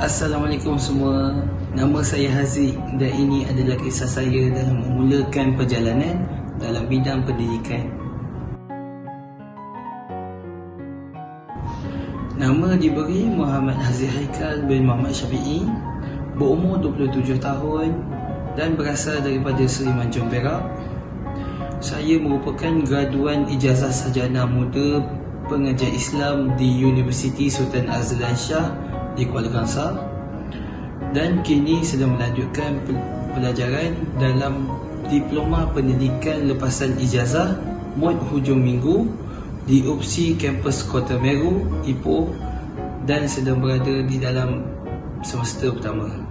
Assalamualaikum semua. Nama saya Haziq dan ini adalah kisah saya dalam memulakan perjalanan dalam bidang pendidikan. Nama diberi Muhammad Haziq Haikal bin Muhammad Syafi'i Berumur 27 tahun dan berasal daripada Seri Manjung Perak Saya merupakan graduan ijazah sarjana muda pengajar Islam di Universiti Sultan Azlan Shah di Kuala Kangsar dan kini sedang melanjutkan pelajaran dalam Diploma Pendidikan Lepasan Ijazah Mod Hujung Minggu di UPSI Kampus Kota Meru, Ipoh dan sedang berada di dalam semester pertama.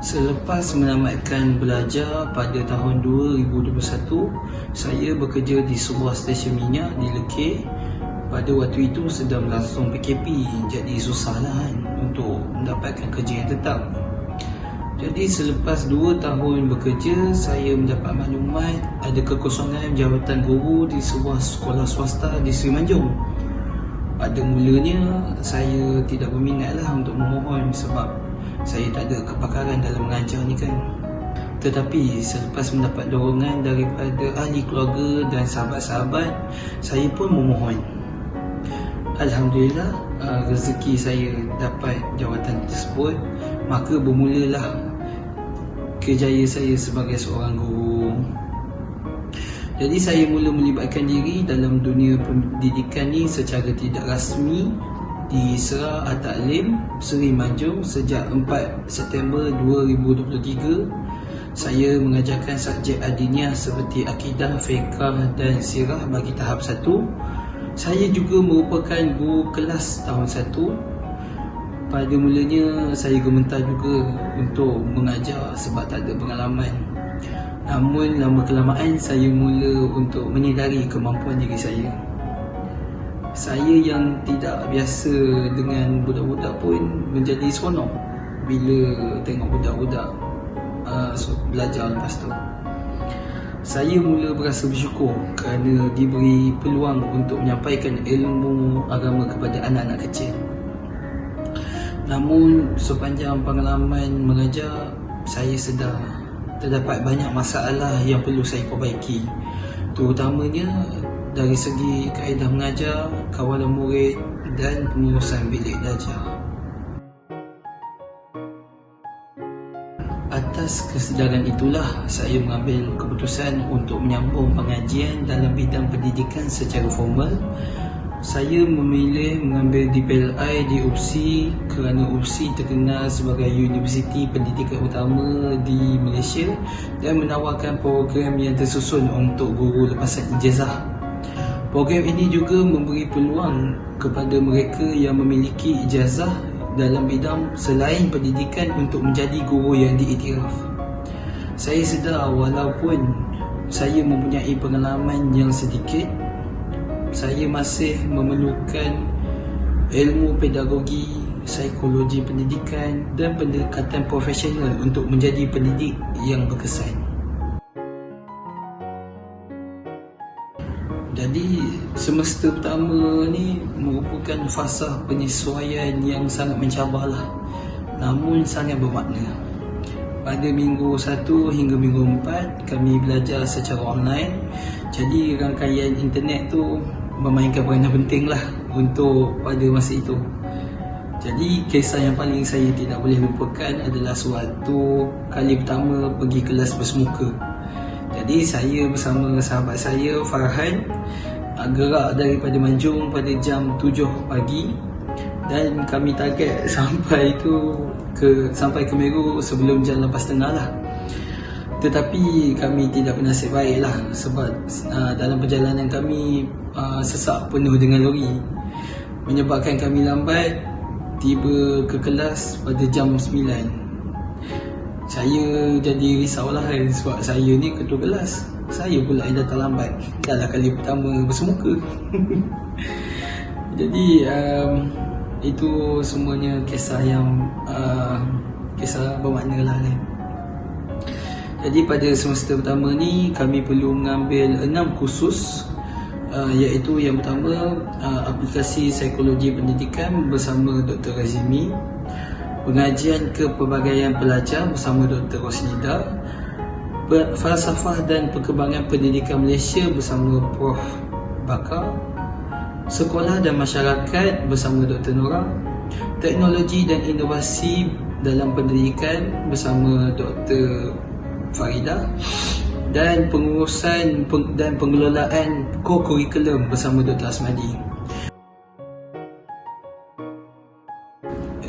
Selepas menamatkan belajar pada tahun 2021, saya bekerja di sebuah stesen minyak di Lekir pada waktu itu sedang berlangsung PKP jadi susahlah kan untuk mendapatkan kerja yang tetap. Jadi selepas 2 tahun bekerja saya mendapat maklumat ada kekosongan jabatan guru di sebuah sekolah swasta di Seri Manjung pada mulanya saya tidak berminat lah untuk memohon sebab saya tak ada kepakaran dalam mengajar ni kan. Tetapi selepas mendapat dorongan daripada ahli keluarga dan sahabat-sahabat saya pun memohon Alhamdulillah uh, rezeki saya dapat jawatan tersebut. Maka bermulalah kejayaan saya sebagai seorang guru. Jadi saya mula melibatkan diri dalam dunia pendidikan ni secara tidak rasmi di Serah At-Taklim Seri Manjung sejak 4 September 2023 saya mengajarkan subjek adiniah seperti akidah, fiqah dan sirah bagi tahap 1 saya juga merupakan guru kelas tahun 1 Pada mulanya saya gementar juga untuk mengajar sebab tak ada pengalaman. Namun lama kelamaan saya mula untuk menyedari kemampuan diri saya. Saya yang tidak biasa dengan budak-budak pun menjadi seronok Bila tengok budak-budak uh, belajar lepas tu saya mula berasa bersyukur kerana diberi peluang untuk menyampaikan ilmu agama kepada anak-anak kecil. Namun sepanjang pengalaman mengajar, saya sedar terdapat banyak masalah yang perlu saya perbaiki. Terutamanya dari segi kaedah mengajar, kawalan murid dan pengurusan bilik belajar. Atas kesedaran itulah saya mengambil keputusan untuk menyambung pengajian dalam bidang pendidikan secara formal. Saya memilih mengambil DPLI di UPSI kerana UPSI terkenal sebagai universiti pendidikan utama di Malaysia dan menawarkan program yang tersusun untuk guru lepasan ijazah. Program ini juga memberi peluang kepada mereka yang memiliki ijazah dalam bidang selain pendidikan untuk menjadi guru yang diiktiraf. Saya sedar walaupun saya mempunyai pengalaman yang sedikit, saya masih memerlukan ilmu pedagogi, psikologi pendidikan dan pendekatan profesional untuk menjadi pendidik yang berkesan. Jadi semester pertama ni merupakan fasa penyesuaian yang sangat mencabarlah namun sangat bermakna. Pada minggu 1 hingga minggu 4 kami belajar secara online. Jadi rangkaian internet tu memainkan peranan penting lah untuk pada masa itu. Jadi kisah yang paling saya tidak boleh lupakan adalah suatu kali pertama pergi kelas bersemuka. Jadi saya bersama sahabat saya Farhan gerak daripada Manjung pada jam 7 pagi. Dan kami target sampai itu ke sampai ke Meru sebelum jam 8.30 lah. Tetapi kami tidak bernasib baik lah sebab uh, dalam perjalanan kami uh, sesak penuh dengan lori. Menyebabkan kami lambat tiba ke kelas pada jam 9 saya jadi risaulah kan sebab saya ni ketua kelas. Saya pula yang datang lambat. Dalam kali pertama bersemuka. Jadi um, itu semuanya kisah yang uh, kisah bermakna lah kan. Jadi pada semester pertama ni kami perlu mengambil enam kursus. Uh, iaitu yang pertama uh, aplikasi psikologi pendidikan bersama Dr. Razimi pengajian kepelbagaian pelajar bersama Dr. Rosnida falsafah dan perkembangan pendidikan Malaysia bersama Prof. Bakar sekolah dan masyarakat bersama Dr. Nora teknologi dan inovasi dalam pendidikan bersama Dr. Farida dan pengurusan dan pengelolaan co-curriculum bersama Dr. Asmadi.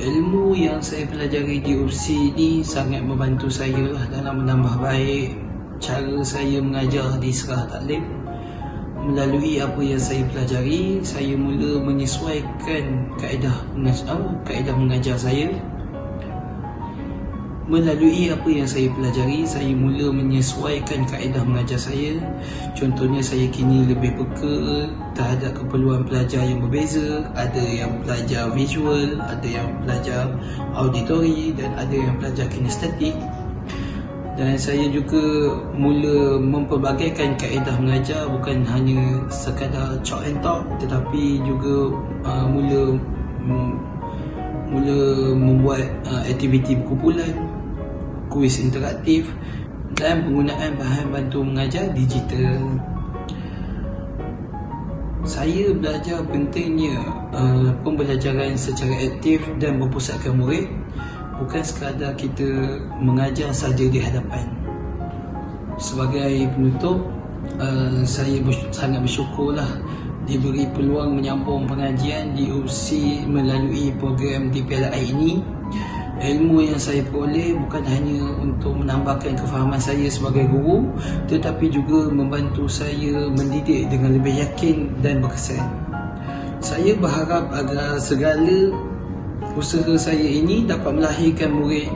Ilmu yang saya pelajari di UPSI ini sangat membantu saya lah dalam menambah baik cara saya mengajar di Serah Taklim. Melalui apa yang saya pelajari, saya mula menyesuaikan kaedah kaedah mengajar saya Melalui apa yang saya pelajari, saya mula menyesuaikan kaedah mengajar saya. Contohnya saya kini lebih peka terhadap keperluan pelajar yang berbeza. Ada yang belajar visual, ada yang belajar auditori dan ada yang belajar kinestetik. Dan saya juga mula mempelbagaikan kaedah mengajar bukan hanya sekadar chalk and talk tetapi juga uh, mula mula membuat uh, aktiviti berkumpulan kuis interaktif dan penggunaan bahan bantu mengajar digital. Saya belajar pentingnya uh, pembelajaran secara aktif dan berpusatkan murid bukan sekadar kita mengajar saja di hadapan. Sebagai penutup, uh, saya ber- sangat bersyukurlah diberi peluang menyambung pengajian di UPSI melalui program DPLI ini ilmu yang saya peroleh bukan hanya untuk menambahkan kefahaman saya sebagai guru tetapi juga membantu saya mendidik dengan lebih yakin dan berkesan. Saya berharap agar segala usaha saya ini dapat melahirkan murid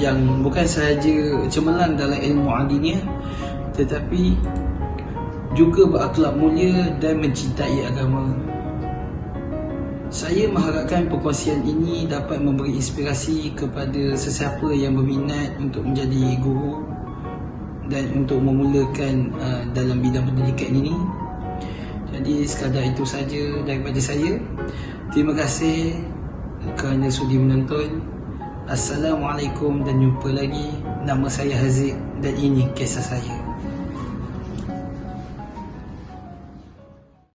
yang bukan sahaja cemerlang dalam ilmu adiniah tetapi juga berakhlak mulia dan mencintai agama. Saya mengharapkan perkongsian ini dapat memberi inspirasi kepada sesiapa yang berminat untuk menjadi guru dan untuk memulakan uh, dalam bidang pendidikan ini. Jadi sekadar itu saja daripada saya. Terima kasih kerana sudi menonton. Assalamualaikum dan jumpa lagi. Nama saya Haziq dan ini kisah saya.